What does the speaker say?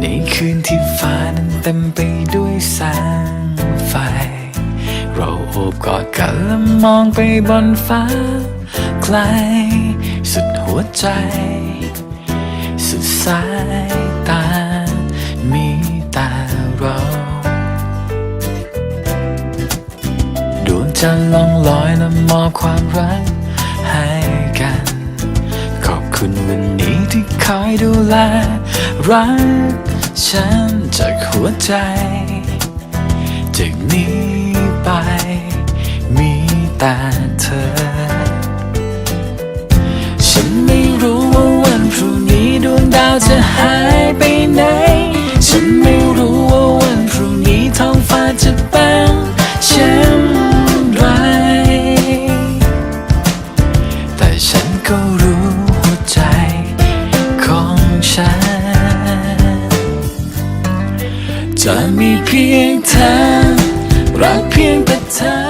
ในคืนที่ฟ้านั้นเต็มไปด้วยแสงไฟ เราโอบกอดกันและมองไปบนฟ้าไกล สุดหัวใจ สุดสายตา มีแต่เราดวงจันทร์ล่องลอยและมอบความรักให้ คอยดูแล รักฉันจากหัวใจ จากนี้ไป มีแต่เธอ ฉันไม่รู้ว่าวันพรุ่งนี้ดวงดาวจะหายไปไหน ฉันไม่รู้ว่าวันพรุ่งนี้ท้องฟ้าจะเป็นเช่นไร แต่ฉันก็รู้หัวใจ จะมีเพียงเธอรักเพียงแต่เธอ